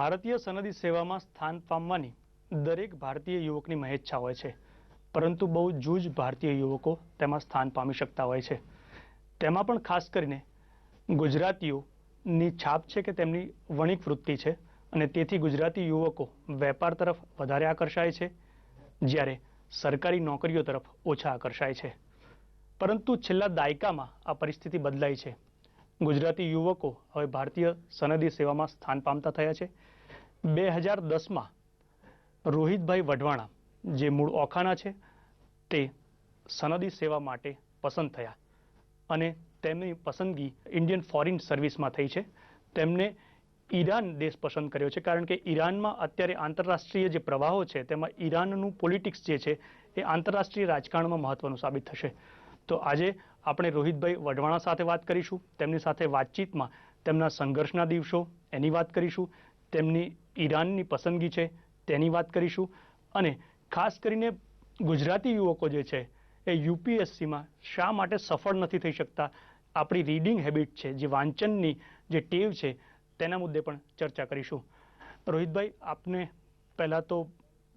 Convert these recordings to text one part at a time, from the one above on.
ભારતીય સનદી સેવામાં સ્થાન પામવાની દરેક ભારતીય યુવકની મહેચ્છા હોય છે. પરંતુ બહુ જૂજ ભારતીય યુવકો તેમાં સ્થાન પામી શકતા હોય છે. તેમાં પણ ખાસ કરીને ગુજરાતીઓની છાપ છે કે તેમની વણિક વૃત્તિ છે અને તેથી ગુજરાતી યુવકો વેપાર તરફ વધારે આકર્ષાય છે, જ્યારે સરકારી નોકરીઓ તરફ ઓછા આકર્ષાય છે. પરંતુ છેલ્લા દાયકામાં આ પરિસ્થિતિ બદલાઈ છે. ગુજરાતી યુવકો હવે ભારતીય સનદી સેવામાં સ્થાન પામતા થયા છે. બે હજાર દસમાં રોહિતભાઈ વઢવાણા જે મૂળ ઓખાના છે, તે સનદી સેવા માટે પસંદ થયા અને તેમની પસંદગી ઇન્ડિયન ફોરેન સર્વિસમાં થઈ છે. તેમને ઈરાન દેશ પસંદ કર્યો છે, કારણ કે ઈરાનમાં અત્યારે આંતરરાષ્ટ્રીય જે પ્રવાહો છે, તેમાં ઈરાનનું પોલિટિક્સ જે છે, એ આંતરરાષ્ટ્રીય રાજકારણમાં મહત્વનું સાબિત થશે. તો આજે આપણે રોહિતભાઈ વઢવાણા સાથે વાત કરીશું. તેમની સાથે વાતચીતમાં તેમના સંઘર્ષના દિવસો એની વાત કરીશું. તેમની ઈરાનની પસંદગી છે તેની વાત કરીશું. અને ખાસ કરીને ગુજરાતી યુવકો જે છે એ યુપીએસસીમાં શા માટે સફળ નથી થઈ શકતા? આપણી રીડિંગ હેબિટ છે, જે વાંચનની જે ટેવ છે, તેના મુદ્દે પણ ચર્ચા કરીશું. રોહિતભાઈ, આપને પહેલાં તો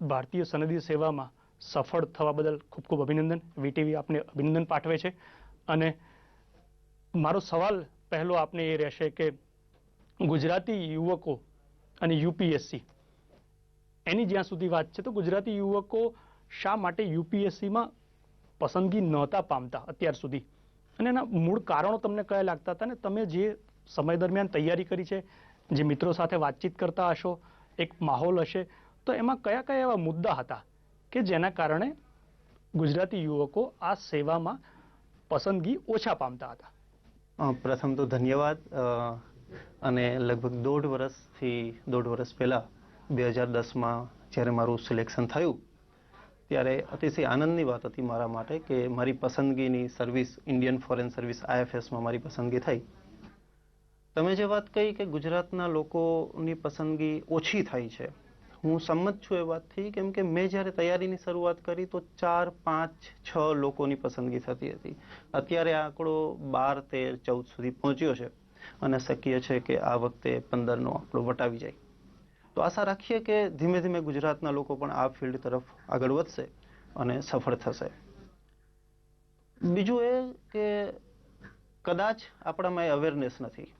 ભારતીય સનદી સેવામાં સફળ થવા બદલ ખૂબ ખૂબ અભિનંદન. વીટીવી આપને અભિનંદન પાઠવે છે. અને મારો સવાલ પહેલો આપને એ રહેશે કે ગુજરાતી યુવકો અને યુપીએસસી, એની જ્યાં સુધી વાત છે, તો ગુજરાતી યુવકો શા માટે યુપીએસસીમાં પસંદગી નહોતા પામતા અત્યાર સુધી? અને એના મૂળ કારણો તમને કયા લાગતા હતા ને? તમે જે સમય દરમિયાન તૈયારી કરી છે, જે મિત્રો સાથે વાતચીત કરતા હશો, એક માહોલ હશે, તો એમાં કયા કયા એવા મુદ્દા હતા? કે જેના કારણે ગુજરાતી યુવકો આ સેવામાં પસંદગી ઓછા પામતા હતા. પ્રથમ તો ધન્યવાદ. અને લગભગ દોઢ વર્ષથી, દોઢ વર્ષ પહેલાં બે હજાર દસમાં જ્યારે મારું સિલેક્શન થયું, ત્યારે અતિશય આનંદની વાત હતી મારા માટે કે મારી પસંદગીની સર્વિસ, ઇન્ડિયન ફોરેન સર્વિસ આઈએફએસમાં મારી પસંદગી થઈ. તમે જે વાત કહી કે ગુજરાતના લોકોની પસંદગી ઓછી થઈ છે હું સંમત છું એ વાતથી કેમ કે મેં જ્યારે તૈયારીની શરૂઆત કરી તો ચાર, પાંચ, છ લોકોની પસંદગી થતી હતી. અત્યારે આંકડો બાર, તેર, ચૌદ સુધી પહોંચ્યો છે અને શક્ય છે કે આ વખતે પંદરનો આંકડો વટાવી જાય. તો આશા રાખીએ કે ધીમે ધીમે ગુજરાતના લોકો પણ આ ફિલ્ડ તરફ આગળ વધશે અને સફળ થશે. બીજું એ કે કદાચ આપણામાં અવેરનેસ નથી.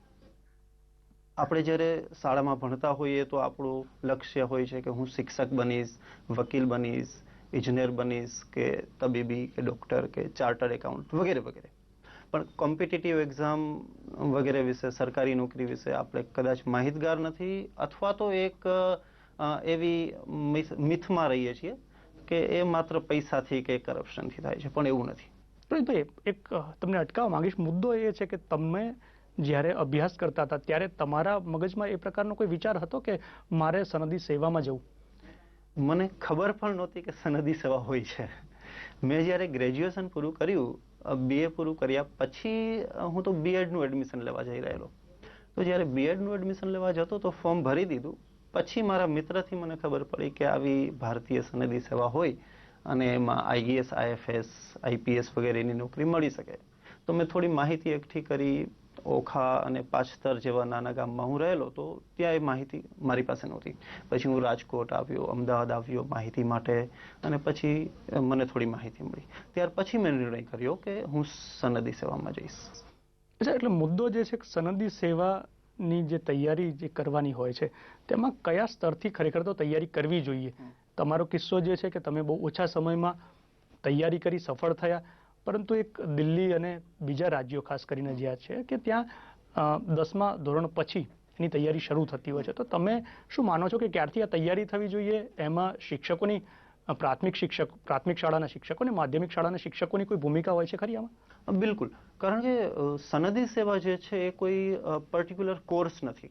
આપણે જ્યારે શાળામાં ભણતા હોઈએ તો આપણું લક્ષ્ય હોય છે કે હું શિક્ષક બનીશ, વકીલ બનીશ ઇજનેર બનીશ, કે તબીબી, કે ડૉક્ટર કે ચાર્ટર એકાઉન્ટ વગેરે વગેરે. પણ કોમ્પિટિટિવ એક્ઝામ વગેરે વિશે, સરકારી નોકરી વિશે આપણે કદાચ માહિતગાર નથી અથવા તો એક એવી મિથમાં રહીએ છીએ કે એ માત્ર પૈસાથી કે કરપ્શનથી થાય છે, પણ એવું નથી. રોહિતભાઈ એક તમને અટકાવવા માંગીશ. મુદ્દો એ છે કે તમે જ્યારે અભ્યાસ કરતા હતા, ત્યારે તમારા મગજમાં એ પ્રકારનો કોઈ વિચાર હતો કે મારે સનદી સેવામાં જવું? મને ખબર પણ નહોતી કે સનદી સેવા હોય છે. મેં જ્યારે ગ્રેજ્યુએશન પૂરું કર્યું બીએ પૂરું કર્યા પછી હું તો બીએડનું એડમિશન લેવા જઈ રહેલો. તો જ્યારે બીએડનું એડમિશન લેવા જતો તો ફોર્મ ભરી દીધું. પછી મારા મિત્રથી મને ખબર પડી કે આવી ભારતીય સનદી સેવા હોય અને એમાં આઈએએસ આઈએફએસ આઈપીએસ વગેરેની નોકરી મળી શકે. તો મેં થોડી માહિતી એકઠી કરી ઓખા અને પાછતર જેવા નાના ગામમાં હું રહેલો તો ત્યાં એ માહિતી મારી પાસે નહોતી. પછી હું રાજકોટ આવ્યો અમદાવાદ આવ્યો માહિતી માટે અને પછી મને થોડી માહિતી મળી. ત્યાર પછી મેં નિર્ણય કર્યો કે હું સનદી સેવામાં જઈશ. અચ્છા એટલે મુદ્દો જે છે સનદી સેવાની જે તૈયારી જે કરવાની હોય છે તેમાં કયા સ્તરથી ખરેખર તો તૈયારી કરવી જોઈએ? તમારો કિસ્સો જે છે કે તમે બહુ ઓછા સમયમાં તૈયારી કરી સફળ થયા પરંતુ એક દિલ્હી અને બીજા રાજ્યો ખાસ કરીને જ્યાં છે કે ત્યાં દસમા ધોરણ પછી એની તૈયારી શરૂ થતી હોય છે. તો તમે શું માનો છો કે ક્યારથી આ તૈયારી થવી જોઈએ? એમાં શિક્ષકોની પ્રાથમિક શિક્ષક, પ્રાથમિક શાળાના શિક્ષકો અને માધ્યમિક શાળાના શિક્ષકોની કોઈ ભૂમિકા હોય છે ખરી આમાં? બિલકુલ. કારણ કે સનદી સેવા જે છે એ કોઈ પર્ટિક્યુલર કોર્સ નથી.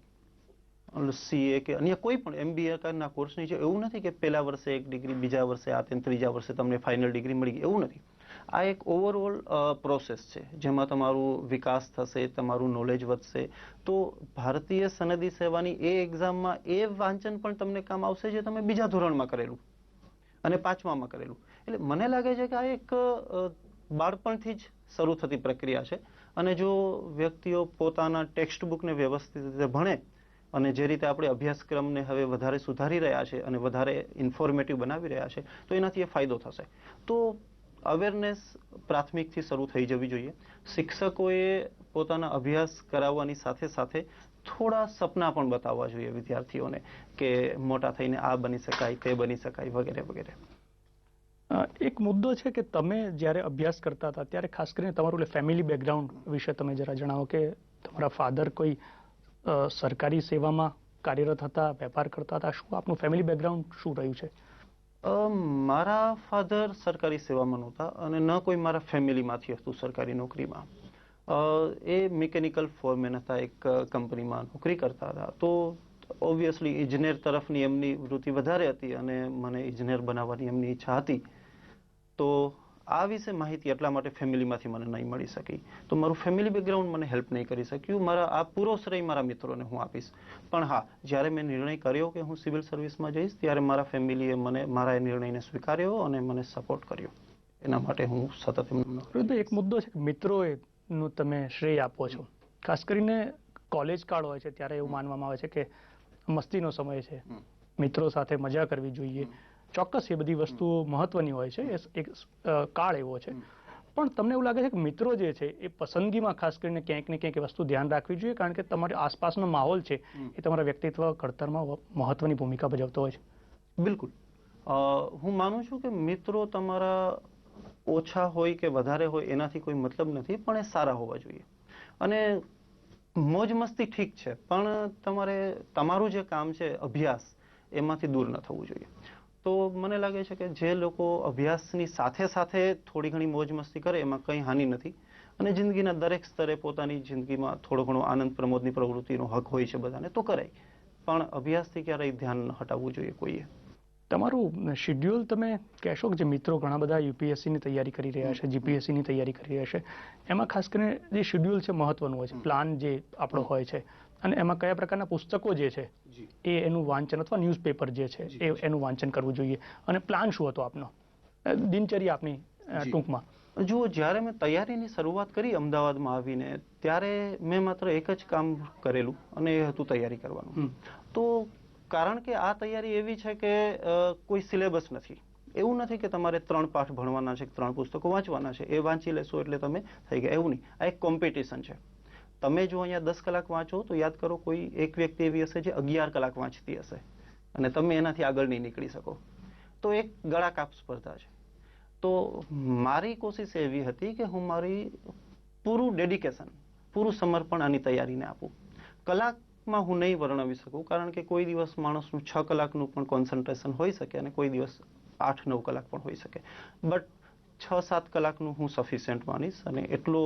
સીએ કે અન્ય કોઈ પણ એમબીએ ના કોર્સની છે. એવું નથી કે પહેલા વર્ષે એક ડિગ્રી બીજા વર્ષે આ ત્રીજા વર્ષે તમને ફાઇનલ ડિગ્રી મળી ગઈ. એવું નથી. આ એક ઓવરઓલ પ્રોસેસ છે. જેમાં તમારું વિકાસ થશે, તમારું નોલેજ વધશે. તો ભારતીય સનદી સેવાની એ એક્ઝામમાં એ વાંચન પણ તમને કામ આવશે જે તમે બીજા ધોરણમાં કરેલું. અને પાંચમામાં કરેલું. એટલે મને લાગે છે કે આ એક બાળપણથી જ શરૂ થતી પ્રક્રિયા છે. અને જો વ્યક્તિઓ પોતાના ટેક્સ્ટ બુકને વ્યવસ્થિત રીતે ભણે અને જે રીતે આપણે અભ્યાસક્રમને હવે વધારે સુધારી રહ્યા છે અને વધારે ઇન્ફોર્મેટિવ બનાવી રહ્યા છે, તો એનાથી એ ફાયદો થશે. તો અવેરનેસ પ્રાથમિકથી શરૂ થઈ જવી જોઈએ. શિક્ષકોએ પોતાના અભ્યાસ કરાવવાની સાથે સાથે થોડા સપના પણ બતાવવા જોઈએ વિદ્યાર્થીઓને કે મોટા થઈને આ બની શકાય, તે બની શકાય વગેરે વગેરે. એક મુદ્દો છે કે તમે જ્યારે અભ્યાસ કરતા હતા ત્યારે ખાસ કરીને તમારું ફેમિલી બેકગ્રાઉન્ડ વિશે તમે જરા જણાવો કે તમારા ફાધર કોઈ સરકારી સેવામાં કાર્યરત હતા, વેપાર કરતા હતા, શું આપનું ફેમિલી બેકગ્રાઉન્ડ શું રહ્યું છે? મારા ફાધર સરકારી સેવામાં નહોતા અને ન કોઈ મારા ફેમિલીમાંથી હતું સરકારી નોકરીમાં. એ મિકેનિકલ ફોરમેન હતા, એક કંપનીમાં નોકરી કરતા હતા. તો ઓબ્વિયસલી ઇજનેર તરફની એમની વૃત્તિ વધારે હતી અને મને ઇજનેર બનાવવાની એમની ઈચ્છા હતી. તો આ વિશે માહિતી એટલા માટે ફેમિલીમાંથી મને નહીં મળી શકી. તો મારું ફેમિલી બેકગ્રાઉન્ડ મને હેલ્પ નહીં કરી શક્યું. મારા આ પૂરો શ્રેય મારા મિત્રોને હું આપીશ. પણ હા જ્યારે મેં નિર્ણય કર્યો કે હું સિવિલ સર્વિસમાં જઈશ ત્યારે મારા ફેમિલીએ મને મારા એ નિર્ણયને સ્વીકાર્યો અને મને સપોર્ટ કર્યો. એના માટે હું સતત એમનો એક મુદ્દો છે કે મિત્રોએ નું તમે શ્રેય આપો છો. ખાસ કરીને કોલેજ કાળ હોય છે ત્યારે એવું માનવામાં આવે છે કે મસ્તીનો સમય છે. મિત્રો સાથે મજા કરવી જોઈએ. ચોક્કસ એ બધી વસ્તુઓ મહત્વની હોય છે. એ એક કાળ એવો છે. પણ તમને એવું લાગે છે કે મિત્રો જે છે એ પસંદગીમાં ખાસ કરીને ક્યાંક ને ક્યાંક એ વસ્તુ ધ્યાન રાખવી જોઈએ કારણ કે તમારી આસપાસનો માહોલ છે એ તમારા વ્યક્તિત્વ ઘડતરમાં મહત્વની ભૂમિકા ભજવતો હોય છે. બિલકુલ. હું માનું છું કે મિત્રો તમારા ઓછા હોય કે વધારે હોય એનાથી કોઈ મતલબ નથી પણ એ સારા હોવા જોઈએ. અને મોજ મસ્તી ઠીક છે પણ તમારે તમારું જે કામ છે અભ્યાસ એમાંથી દૂર ન થવું જોઈએ. તો મને લાગે છે કે જે લોકો અભ્યાસની સાથે સાથે થોડી ઘણી મોજ મસ્તી કરે, એમાં કંઈ હાનિ નથી. અને જિંદગીના દરેક સ્તરે પોતાની જિંદગીમાં થોડો ઘણો આનંદ પ્રમોદની પ્રવૃત્તિનો હક હોય છે બધાને, તો કરાય. પણ અભ્યાસથી ક્યારેય ધ્યાન હટાવવું જોઈએ કોઈએ. તમારું શેડ્યુલ તમે કહેશો કે જે મિત્રો ઘણા બધા યુપીએસસીની તૈયારી કરી રહ્યા છે જીપીએસસીની તૈયારી કરી રહ્યા છે એમાં ખાસ કરીને જે શેડ્યુલ છે મહત્વનું હોય છે પ્લાન જે આપણો હોય છે અને એમાં કયા પ્રકારના પુસ્તકો જે છે એ એનું વાંચન અથવા ન્યૂઝપેપર જે છે એ એનું વાંચન કરવું જોઈએ. અને પ્લાન શું હતો આપનો? દિનચર્યા આપની ટૂંકમાં. જુઓ જ્યારે મેં તૈયારીની શરૂઆત કરી અમદાવાદમાં આવીને ત્યારે મેં માત્ર એક જ કામ કરેલું અને એ હતું તૈયારી કરવાનું. તો કારણ કે આ તૈયારી એવી છે કે કોઈ સિલેબસ નથી. એવું નથી કે તમારે ત્રણ પાઠ ભણવાના છે ત્રણ પુસ્તકો વાંચવાના છે. એ વાંચી લેશો એટલે તમે થઈ ગયા. એવું નહીં. આ એક કોમ્પિટિશન છે. તમે જો અહીંયા દસ કલાક વાંચો તો યાદ કરો કોઈ એક વ્યક્તિ એવી હશે જે અગિયાર કલાક વાંચતી હશે અને તમે એનાથી આગળ નહીં નીકળી શકો. તો એક ગળાકાપ સ્પર્ધા છે. તો મારી કોશિશ એવી હતી કે હું મારી પૂરું ડેડિકેશન પૂરું સમર્પણ આની તૈયારીને આપું. કલાકમાં હું નહીં વર્ણવી શકું, કારણ કે કોઈ દિવસ માણસનું છ કલાકનું પણ કોન્સન્ટ્રેશન હોઈ શકે અને કોઈ દિવસ આઠ નવ કલાક પણ હોઈ શકે. બટ છ સાત કલાકનું હું સફિશિયન્ટ માનીશ અને એટલો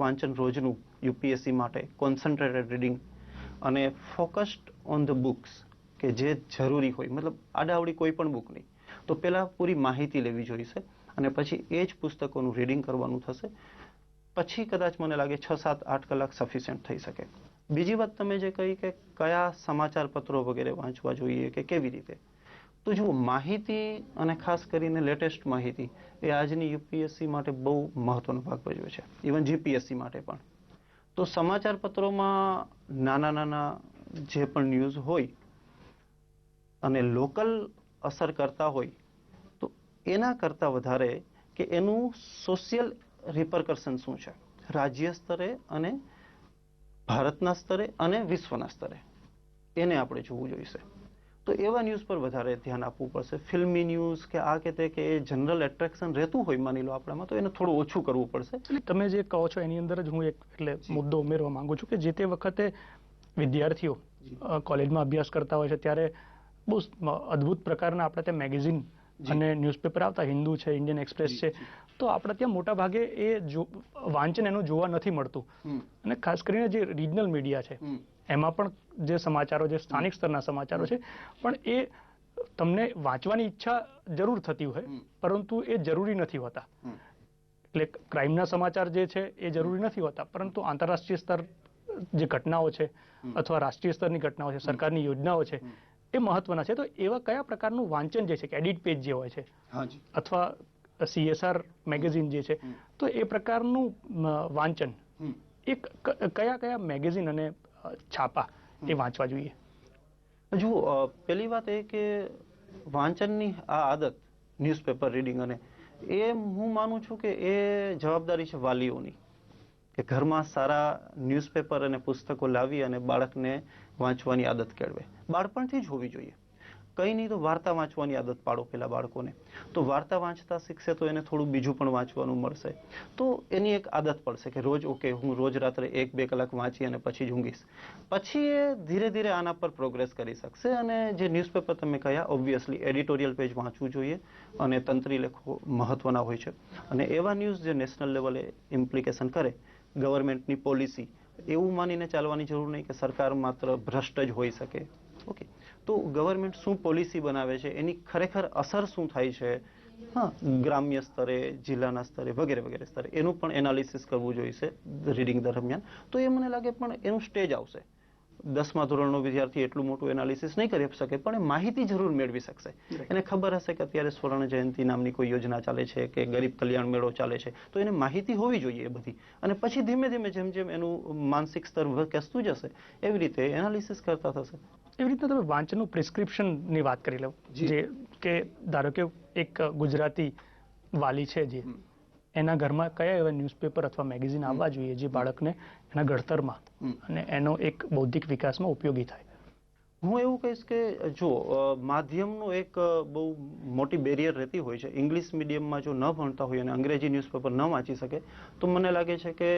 વાંચન રોજનું યુપીએસસી માટે કોન્સન્ટ્રેટેડ રીડિંગ અને ફોકસ્ડ ઓન ધ બુક્સ કે જે જરૂરી હોય, મતલબ આડાવડી કોઈ પણ બુક નહીં. તો પહેલાં પૂરી માહિતી લેવી જોઈશે અને પછી એ જ પુસ્તકોનું રીડિંગ કરવાનું થશે. પછી કદાચ મને લાગે છ સાત આઠ કલાક સફિશિયન્ટ થઈ શકે. બીજી વાત તમે જે કહી કે કયા સમાચાર પત્રો વગેરે વાંચવા જોઈએ કે કેવી રીતે? તો જુઓ, માહિતી અને ખાસ કરીને લેટેસ્ટ માહિતી એ આજની યુપીએસસી માટે બહુ મહત્વનો ભાગ ભજવે છે. ઇવન જીપીએસસી માટે પણ. તો સમાચાર પત્રોમાં નાના નાના જે પણ ન્યૂઝ હોય અને લોકલ અસર કરતા હોય, તો એના કરતાં વધારે કે એનું સોશિયલ રિપરકર્શન શું છે? રાજ્ય સ્તરે અને ભારતના સ્તરે અને વિશ્વના સ્તરે. એને આપણે જોવું જોઈશે. તો એવા ન્યૂઝ પર વધારે ધ્યાન આપવું પડશે. ફિલ્મી ન્યૂઝ કે આ કે તે કે એ જનરલ એટ્રેક્શન રહેતું હોય માની લો આપણામાં તો એને થોડું ઓછું કરવું પડશે. એટલે તમે જે કહો છો એની અંદર જ હું એક એટલે મુદ્દો ઉમેરવા માંગુ છું કે જે તે વખતે વિદ્યાર્થીઓ કોલેજમાં અભ્યાસ કરતા હોય છે ત્યારે બહુ અદ્ભુત પ્રકારના આપણે તે મેગેઝિન અને ન્યૂઝપેપર આવતા હિન્દુ છે ઇન્ડિયન એક્સપ્રેસ છે તો આપણે ત્યાં મોટા ભાગે એ જો વાંચન એનું જોવા નથી મળતું. અને ખાસ કરીને જે રિજનલ મીડિયા છે એમાં પણ જે સમાચારો જે સ્થાનિક સ્તરના સમાચારો છે પણ એ તમને વાંચવાની ઈચ્છા જરૂર થતી હોય પરંતુ એ જરૂરી નથી હોતા. એટલે ક્રાઇમના સમાચાર જે છે એ જરૂરી નથી હોતા પરંતુ આંતરરાષ્ટ્રીય સ્તર જે ઘટનાઓ છે અથવા રાષ્ટ્રીય સ્તરની ઘટનાઓ છે સરકારની યોજનાઓ છે એ મહત્વના છે. તો એવા કયા પ્રકારનું વાંચન જે છે કે એડિટ પેજ જે હોય છે અથવા સીએસઆર મેગેઝિન જે છે તો એ પ્રકારનું વાંચન એ કયા કયા મેગેઝિન અને છાપા એ વાંચવા જોઈએ? જુઓ પેલી પહેલી વાત એ કે વાંચનની આ આદત ન્યૂઝપેપર રીડિંગ અને એ હું માનું છું કે એ જવાબદારી છે વાલીઓની. કે ઘરમાં સારા ન્યૂઝપેપર અને પુસ્તકો લાવી અને બાળકને વાંચવાની આદત કેળવે. બાળપણથી જ હોવી જોઈએ. કંઈ નહીં તો વાર્તા વાંચવાની આદત પાડો પેલા બાળકોને. તો વાર્તા વાંચતા શીખશે તો એને થોડું બીજું પણ વાંચવાનું મળશે. તો એની એક આદત પડશે કે રોજ, ઓકે, હું રોજ રાત્રે એક, બે કલાક વાંચી અને પછી જ ઊંઘીશ. પછી એ ધીરે ધીરે આના પર પ્રોગ્રેસ કરી શકશે અને જે ન્યૂઝપેપર તમે કહ્યા ઓબ્વિયસલી એડિટોરિયલ પેજ વાંચવું જોઈએ અને તંત્રી લેખો મહત્વના હોય છે. અને એવા ન્યૂઝ જે નેશનલ લેવલે ઇમ્પ્લિકેશન કરે ગવર્મેન્ટની પોલિસી, એવું માનીને ચાલવાની જરૂર નહીં કે સરકાર માત્ર ભ્રષ્ટ જ હોઈ શકે. ઓકે તો ગવર્મેન્ટ શું પોલિસી બનાવે છે? એની ખરેખર અસર શું થાય છે? હા, ગ્રામ્ય સ્તરે, જિલ્લાના સ્તરે, વગેરે વગેરે સ્તરે. એનું પણ એનાલિસિસ કરવું જોઈશે રીડિંગ દરમિયાન. તો એ મને લાગે પણ એનું સ્ટેજ આવશે. દસમા ધોરણનો વિદ્યાર્થી એટલું મોટું એનાલિસિસ નહીં કરી શકે પણ એ માહિતી જરૂર મેળવી શકશે. એને ખબર હશે કે અત્યારે સ્વર્ણ જયંતિ નામની કોઈ યોજના ચાલે છે કે ગરીબ કલ્યાણ મેળો ચાલે છે. તો એને માહિતી હોવી જોઈએ એ બધી. અને પછી ધીમે ધીમે જેમ જેમ એનું માનસિક સ્તર વધતું જશે એવી રીતે એનાલિસિસ કરતા થશે. એવી રીતે તમે વાંચનનું પ્રિસ્ક્રિપ્શનની વાત કરી લો જે. કે ધારો કે એક ગુજરાતી વાલી છે જે એના ઘરમાં કયા એવા ન્યૂઝપેપર અથવા મેગેઝિન આવવા જોઈએ જે બાળકને એના ઘડતરમાં અને એનો એક બૌદ્ધિક વિકાસમાં ઉપયોગી થાય? હું એવું કહીશ કે જો માધ્યમનો એક બહુ મોટી બેરિયર રહેતી હોય છે. ઇંગ્લિશ મીડિયમમાં જો ન ભણતા હોય અને અંગ્રેજી ન્યૂઝપેપર ન વાંચી શકે, તો મને લાગે છે કે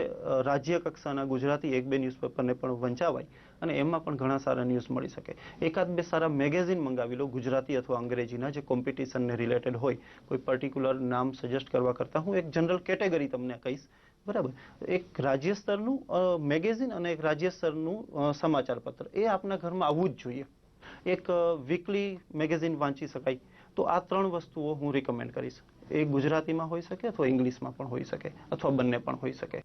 રાજ્ય કક્ષાના ગુજરાતી એક બે ન્યૂઝપેપરને પણ વંચાવાય અને એમાં પણ ઘણા સારા ન્યૂઝ મળી શકે. એકાદ બે સારા મેગેઝિન મંગાવી લો, ગુજરાતી અથવા અંગ્રેજીના, જે કોમ્પિટિશનને રિલેટેડ હોય, કોઈ પર્ટિક્યુલર નામ સજેસ્ટ કરવા કરતાં હું એક જનરલ કેટેગરી તમને કહીશ બરાબર. એક રાજ્ય સ્તરનું મેગેઝિન અને એક રાજ્ય સ્તરનું સમાચાર પત્ર એ આપના ઘરમાં આવવું જ જોઈએ. એક વીકલી મેગેઝિન વાંચી શકાય. તો આ ત્રણ વસ્તુઓ હું રિકમેન્ડ કરીશ. એ ગુજરાતીમાં હોઈ શકે અથવા ઇંગ્લિશમાં પણ હોઈ શકે અથવા બંને પણ હોઈ શકે.